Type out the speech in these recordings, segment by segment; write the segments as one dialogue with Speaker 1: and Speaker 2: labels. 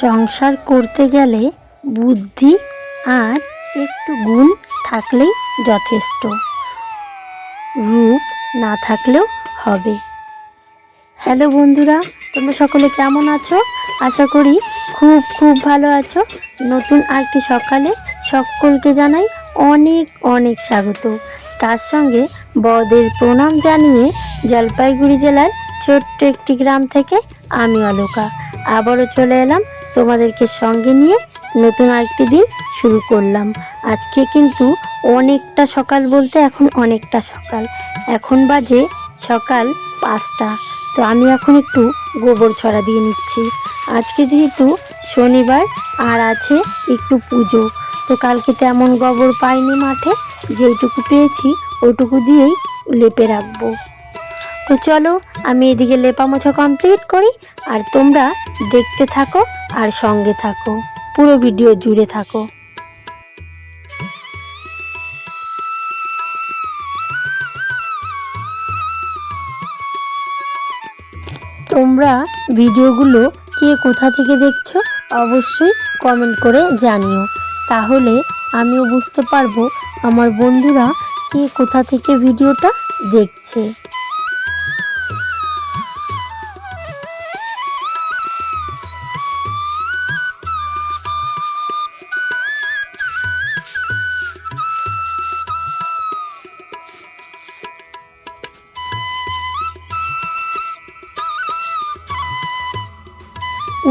Speaker 1: সংসার করতে গেলে বুদ্ধি আর একটু গুণ থাকলেই যথেষ্ট। রূপ না থাকলেও হবে। হ্যালো বন্ধুরা, তোমরা সকলে কেমন আছো? আশা করি খুব খুব ভালো আছো। নতুন আরেকটি সকালে সকলকে জানাই অনেক অনেক স্বাগত। তার সঙ্গে বদের প্রণাম জানিয়ে জলপাইগুড়ি জেলার ছোট্ট একটি গ্রাম থেকে আমি অলোকা। আবারও চলে এলাম তোমাদেরকে সঙ্গে নিয়ে নতুন আরেকটি দিন শুরু করলাম। আজকে কিন্তু অনেকটা সকাল বলতে এখন অনেকটা সকাল। এখন বাজে সকাল পাঁচটা। তো আমি এখন একটু গোবর ছড়া দিয়ে নিচ্ছি। আজকে যেহেতু শনিবার, আর আছে একটু পুজো। তো কালকে তেমন গোবর পাইনি মাঠে। যেইটুকু পেয়েছি, ওইটুকু দিয়েই লেপে রাখব। তো চলো, আমি এদিকে লেপা মোছা কমপ্লিট করি, আর তোমরা দেখতে থাকো আর সঙ্গে থাকো। পুরো ভিডিও জুড়ে থাকো। তোমরা ভিডিওগুলো কে কোথা থেকে দেখছ, অবশ্যই কমেন্ট করে জানিও। তাহলে আমিও বুঝতে পারব আমার বন্ধুরা কে কোথা থেকে ভিডিওটা দেখছে।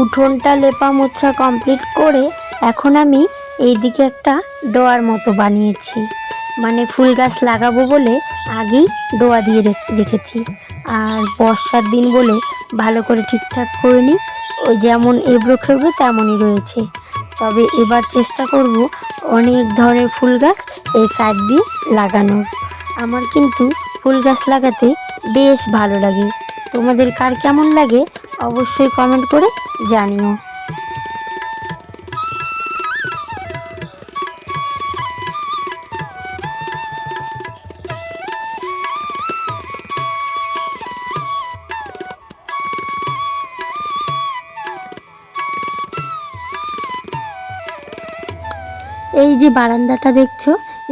Speaker 1: উঠোনটা লেপা মোছা কমপ্লিট করে এখন আমি এইদিকে একটা ডোয়ার মতো বানিয়েছি। মানে ফুল গাছ লাগাবো বলে আগেই ডোয়া দিয়ে রেখেছি। আর বর্ষার দিন বলে ভালো করে ঠিকঠাক করে নিই ওই যেমন এবড়ো খেবড়ো তেমনই রয়েছে। তবে এবার চেষ্টা করব অনেক ধরনের ফুল গাছ এই সাইড দিয়ে লাগানোর। আমার কিন্তু ফুল গাছ লাগাতে বেশ ভালো লাগে। তোমাদের কার কেমন লাগে অবশ্যই কমেন্ট করে জানিও। এই যে বারান্দাটা দেখছ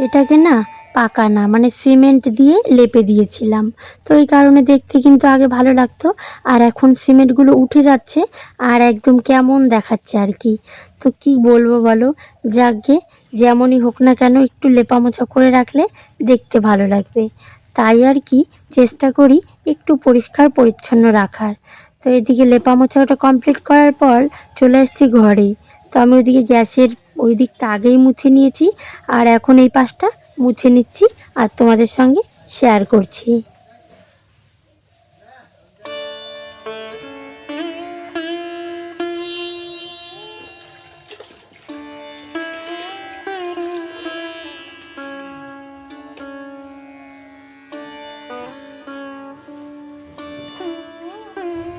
Speaker 1: এটাকে না পাকা না মানে সিমেন্ট দিয়ে লেপে দিয়েছিলাম। তো এই কারণে দেখতে কিন্তু আগে ভালো লাগতো। আর এখন সিমেন্টগুলো উঠে যাচ্ছে আর একদম কেমন দেখাচ্ছে আর কি। তো কি বলব বলো যাকে যেমনই হোক না কেন একটু লেপা মোছা করে রাখলে দেখতে ভালো লাগবে। তাই আর কি চেষ্টা করি একটু পরিষ্কার পরিচ্ছন্ন রাখার। তো এদিকে লেপা মোছাটা কমপ্লিট করার পর চলে এসেছি ঘরে। তো আমি ওইদিকে গ্যাসের ওই দিকটা আগেই মুছে নিয়েছি। আর এখন এই পাশটা মুছে নিচ্ছি আর তোমাদের সঙ্গে শেয়ার করছি।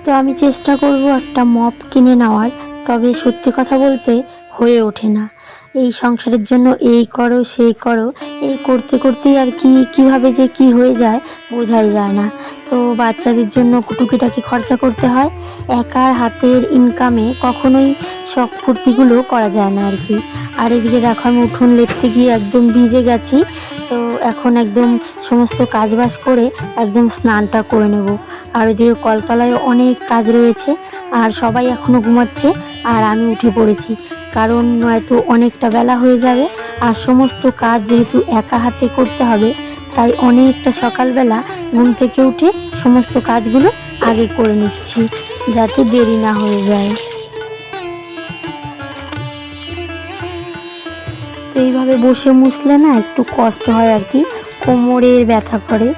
Speaker 1: তো আমি চেষ্টা করব একটা মপ কিনে নেওয়ার, তবে সত্যি কথা বলতে হয়ে ওঠে না। এই সংসারের জন্য এই করো, সেই করো। এই করতে করতেই আর কি, কীভাবে যে কি হয়ে যায় বোঝাই যায় না। তো বাচ্চাদের জন্য টুকিটাকি খরচা করতে হয়। একার হাতের ইনকামে কখনোই শখ ফুর্তিগুলো করা যায় না আর কি। আর এদিকে দেখো আমি উঠোন লেপতে গিয়ে একদম ভিজে গেছি। তো এখন একদম সমস্ত কাজবাজ করে একদম স্নানটা করে নেব। আর ওইদিকে কলতলায় অনেক কাজ রয়েছে আর সবাই এখনও ঘুমাচ্ছে আর আমি উঠে পড়েছি। কারণ নয়তো অনেকটা বেলা হয়ে যাবে আর সমস্ত কাজ যেহেতু একা হাতে করতে হবে, তাই অনেকটা সকালবেলা ঘুম থেকে উঠে সমস্ত কাজগুলো আগে করে নিচ্ছি যাতে দেরি না হয়ে যায়। এইভাবে বসে মুছলে না একটু কষ্ট হয় আর কি, কোমরের ব্যথা করে।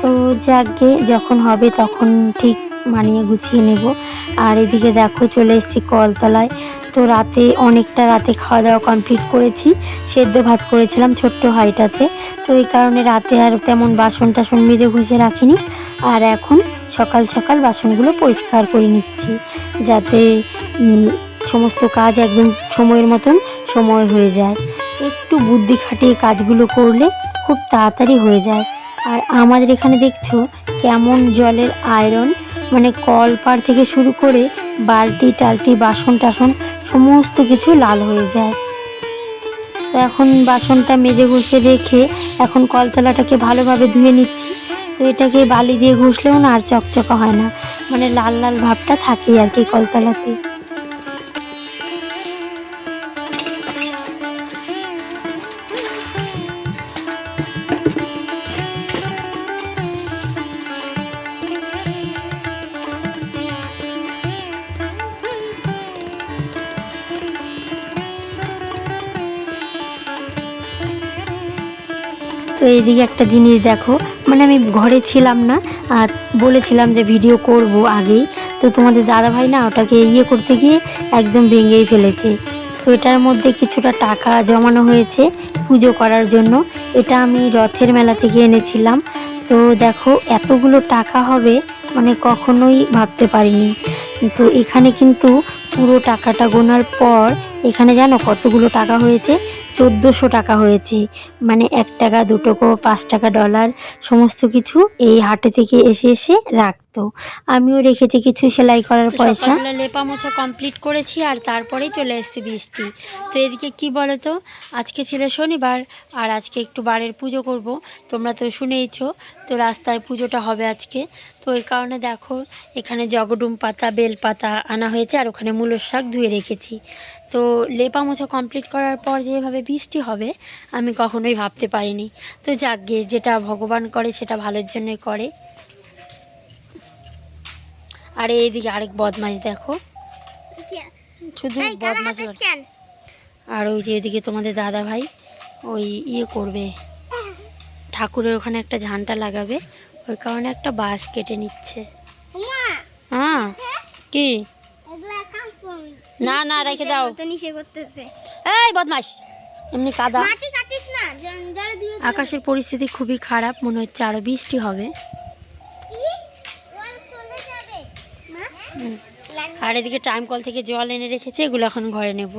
Speaker 1: তো যাকে যখন হবে তখন ঠিক মানিয়ে গুছিয়ে নেব। আর এদিকে দেখো, চলে এসেছি কলতলায়। তো রাতে অনেকটা রাতে খাওয়া দাওয়া কমপ্লিট করেছি, সেদ্ধ ভাত করেছিলাম ছোট্ট হাঁড়িটাতে তো এই কারণে রাতে আর তেমন বাসন টাসন মেজে ঘুষে রাখিনি। আর এখন সকাল সকাল বাসনগুলো পরিষ্কার করে নিচ্ছি, যাতে সমস্ত কাজ একদম সময়ের মতন সময় হয়ে যায়। একটু বুদ্ধি খাটিয়ে কাজগুলো করলে খুব তাড়াতাড়ি হয়ে যায়। আর আমাদের এখানে দেখছ কেমন জলের আয়রন মানে কল পার থেকে শুরু করে বালতি, টালতি, বাসন টাসন সমস্ত কিছু লাল হয়ে যায়। তো এখন বাসনটা মেজে ঘষে রেখে এখন কলতলাটাকে ভালোভাবে ধুয়ে নিচ্ছি। তো এটাকে বালি দিয়ে ঘষলেও না আর চকচকা হয় না মানে লাল লাল ভাবটা থাকেই আর কি কলতলাতে। এইদিকে একটা জিনিস দেখো মানে আমি ঘরে ছিলাম না, আর বলেছিলাম যে ভিডিও করব আগেই। তো তোমাদের দাদাভাই না ওটাকে ইয়ে করতে গিয়ে একদম ভেঙেই ফেলেছে। তো এটার মধ্যে কিছুটা টাকা জমানো হয়েছে পুজো করার জন্য। এটা আমি রথের মেলা থেকে এনেছিলাম। তো দেখো, এতগুলো টাকা হবে মানে কখনোই ভাবতে পারিনি। তো এখানে কিন্তু পুরো টাকাটা গোনার পর, এখানে জানো কতগুলো টাকা হয়েছে? চোদ্দোশো টাকা হয়েছে। মানে এক টাকা দু টাকা পাঁচ টাকা ডলার সমস্ত কিছু এই হাটে থেকে এসে এসে রাখতো। আমিও রেখেছি কিছু সেলাই করার পয়সা। লেপা মোছা কমপ্লিট করেছি আর তারপরেই চলে এসেছে বৃষ্টি। তো এদিকে কি বলো তো আজকে ছিল শনিবার আর আজকে একটু বারের পুজো করব। তোমরা তো শুনেইছো তো রাস্তায় পুজোটা হবে আজকে। তো এই কারণে দেখো এখানে জগডুম পাতা বেল পাতা আনা হয়েছে আর ওখানে মূলর শাক ধুয়ে রেখেছি। তো লেপা মোছা কমপ্লিট করার পর যেভাবে বৃষ্টি হবে আমি কখনোই ভাবতে পারিনি। তো যাক যেটা ভগবান করে সেটা ভালোর জন্যই করে। আর এইদিকে আরেক বদমাস দেখো। শুধু বদমাস আর ওই যে এদিকে তোমাদের দাদা ভাই ওই ইয়ে করবে। ঠাকুরের ওখানে একটা ঝান্টা লাগাবে ওই কারণে একটা বাঁশ কেটে নিচ্ছে। হ্যাঁ কি? না না রেখে দাও। এই বদমাস এমনি কাদা। আকাশের পরিস্থিতি খুবই খারাপ মনে হচ্ছে আরও বৃষ্টি হবে। আর এদিকে টাইম কল থেকে জল এনে রেখেছে এগুলো এখন ঘরে নেব।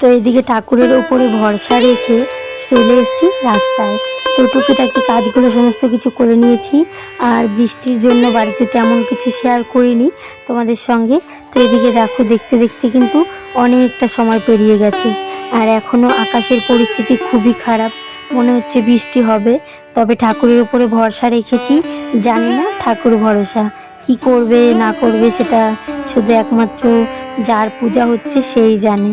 Speaker 1: তো এদিকে ঠাকুরের উপরে ভরসা রেখে চলে এসেছি রাস্তায়। তো টুকিটাকি কাজগুলো সমস্ত কিছু করে নিয়েছি আর বৃষ্টির জন্য বাড়িতে তেমন কিছু শেয়ার করিনি তোমাদের সঙ্গে। তো এদিকে দেখো, দেখতে দেখতে কিন্তু অনেকটা সময় পেরিয়ে গেছে আর এখনও আকাশের পরিস্থিতি খুবই খারাপ। মনে হচ্ছে বৃষ্টি হবে, তবে ঠাকুরের উপরে ভরসা রেখেছি। জানি না ঠাকুর ভরসা কি করবে, না করবে, সেটা শুধু একমাত্র যার পূজা হচ্ছে সেই জানে।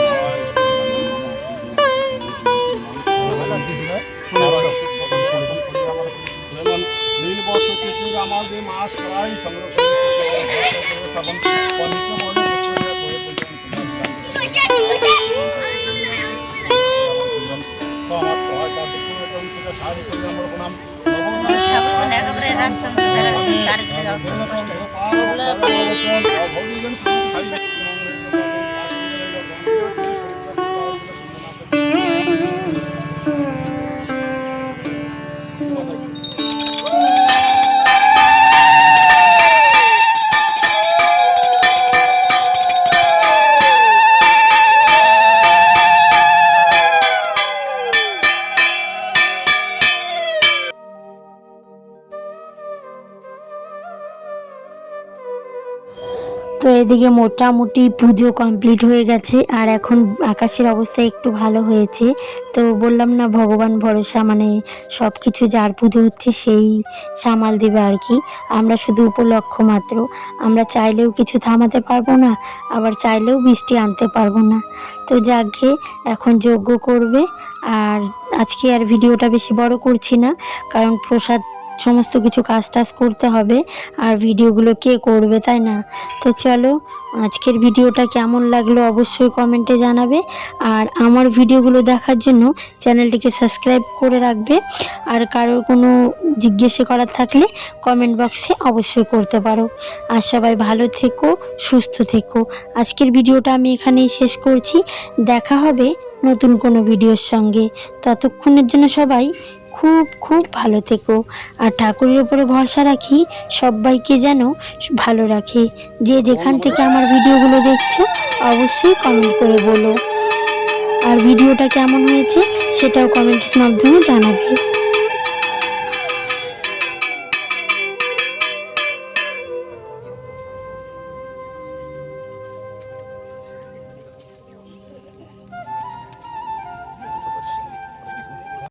Speaker 2: 哪个方哪你老
Speaker 1: 婆 এদিকে মোটামুটি পুজো কমপ্লিট হয়ে গেছে, আর এখন আকাশের অবস্থা একটু ভালো হয়েছে। তো বললাম না, ভগবান ভরসা মানে সব কিছু যার পুজো হচ্ছে সেই সামাল দেবে আর কি। আমরা শুধু উপলক্ষ মাত্র। আমরা চাইলেও কিছু থামাতে পারব না, আবার চাইলেও বৃষ্টি আনতে পারব না। তো যাকে, এখন যজ্ঞ করবে, আর আজকে আর ভিডিওটা বেশি বড় করছি না, কারণ প্রসাদ সমস্ত কিছু কাজ টাজ করতে হবে। আর ভিডিওগুলো কে করবে, তাই না? তো চলো, আজকের ভিডিওটা কেমন লাগল অবশ্যই কমেন্টে জানাবে। আর আমার ভিডিওগুলো দেখার জন্য চ্যানেলটিকে সাবস্ক্রাইব করে রাখবে। আর কারোর কোনো জিজ্ঞেসে করার থাকলে কমেন্ট বক্সে অবশ্যই করতে পারো। আর সবাই ভালো থেকো, সুস্থ থেকো। আজকের ভিডিওটা আমি এখানেই শেষ করছি। দেখা হবে নতুন কোনো ভিডিওর সঙ্গে। ততক্ষণের জন্য সবাই খুব খুব ভালো থেকো। আর ঠাকুরের উপরে ভরসা রাখি, সবাইকে যেন ভালো রাখে। যে যেখান থেকে আমার ভিডিওগুলো দেখছ, অবশ্যই কমেন্ট করে বলো। আর ভিডিওটা কেমন হয়েছে, সেটাও কমেন্টের মাধ্যমে জানাবে।